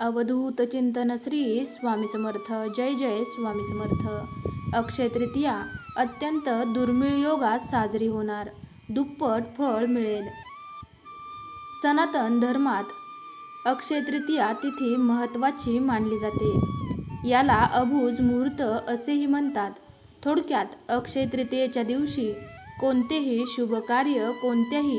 अवधूत चिंतन श्री स्वामी समर्थ. जय जय स्वामी समर्थ. अक्षय तृतीया अत्यंत दुर्मिळ योगात साजरी होणार. दुप्पट फळ मिळेल. सनातन धर्मात अक्षय तृतीया तिथी महत्त्वाची मानली जाते. याला अभुज मुहूर्त असेही म्हणतात. थोडक्यात अक्षय तृतीयेच्या दिवशी कोणतेही शुभ कार्य कोणत्याही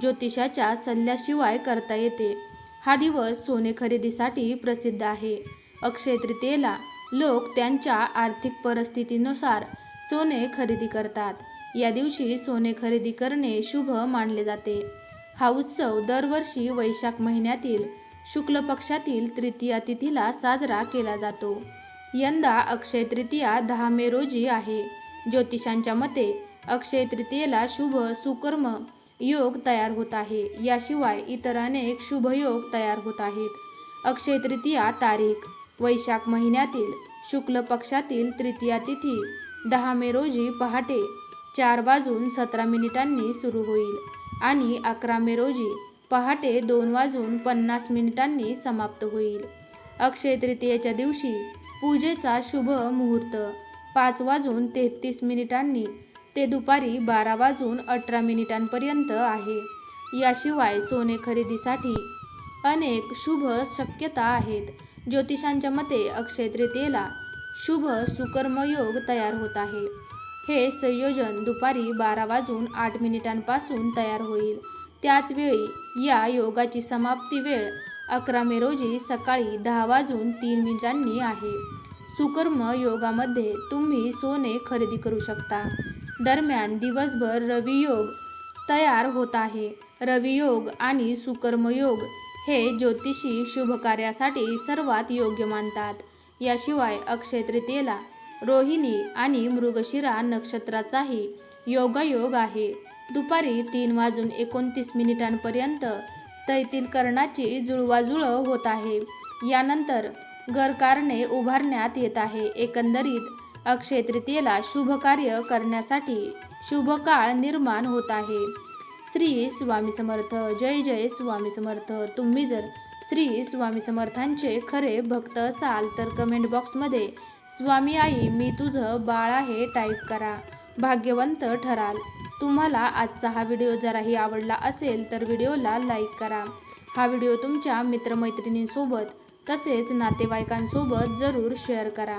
ज्योतिषाच्या सल्ल्याशिवाय करता येते. हा दिवस सोने खरेदीसाठी प्रसिद्ध आहे. अक्षय तृतीयेला लोक त्यांच्या आर्थिक परिस्थितीनुसार सोने खरेदी करतात. या दिवशी सोने खरेदी करणे शुभ मानले जाते. हा उत्सव दरवर्षी वैशाख महिन्यातील शुक्ल पक्षातील तृतीया तिथीला साजरा केला जातो. यंदा अक्षय तृतीया दहा मे रोजी आहे. ज्योतिषांच्या मते अक्षय तृतीयेला शुभ सुकर्म योग तयार होत आहे. याशिवाय इतर अनेक शुभयोग तयार होत आहेत. अक्षय तृतीया तारीख. वैशाख महिन्यातील शुक्ल पक्षातील तृतीया तिथी. दहा मे रोजी पहाटे चार वाजून सतरा मिनिटांनी सुरू होईल आणि अकरा मे रोजी पहाटे दोन वाजून पन्नास मिनिटांनी समाप्त होईल. अक्षय तृतीयेच्या दिवशी पूजेचा शुभ मुहूर्त. पाच वाजून तेहतीस मिनिटांनी ते दुपारी बारा वाजून अठरा मिनिटांपर्यंत आहे. याशिवाय सोने खरेदीसाठी अनेक शुभ शक्यता आहेत. ज्योतिषांच्या मते अक्षय तृतीयेला शुभ सुकर्मयोग तयार होत आहे. हे संयोजन दुपारी बारा वाजून आठ मिनिटांपासून तयार होईल. त्याचवेळी या योगाची समाप्ती वेळ अकरा मे रोजी सकाळी दहा वाजून तीन मिनिटांनी आहे. सुकर्म योगामध्ये तुम्ही सोने खरेदी करू शकता. दरम्यान दिवसभर रवियोग तयार होत आहे. रवियोग आणि सुकर्मयोग हे ज्योतिषी शुभकार्यासाठी सर्वात योग्य मानतात. याशिवाय अक्षय तृतीयेला रोहिणी आणि मृगशिरा नक्षत्राचाही योगायोग आहे. दुपारी तीन वाजून एकोणतीस मिनिटांपर्यंत तैतील कर्णाची जुळवाजुळव होत आहे. यानंतर घरकारणे उभारण्यात येत आहे. एकंदरीत अक्षय तृतीयेला शुभ कार्य करण्यासाठी शुभ काळ निर्माण होत आहे. श्री स्वामी समर्थ जय जय स्वामी समर्थ. तुम्ही जर श्री स्वामी समर्थांचे खरे भक्त असाल तर कमेंट बॉक्समध्ये स्वामी आई मी तुझं बाळ आहे टाईप करा. भाग्यवंत ठराल. तुम्हाला आजचा हा व्हिडिओ जराही आवडला असेल तर व्हिडिओला लाईक करा. हा व्हिडिओ तुमच्या मित्रमैत्रिणींसोबत तसेच नातेवाईकांसोबत जरूर शेअर करा.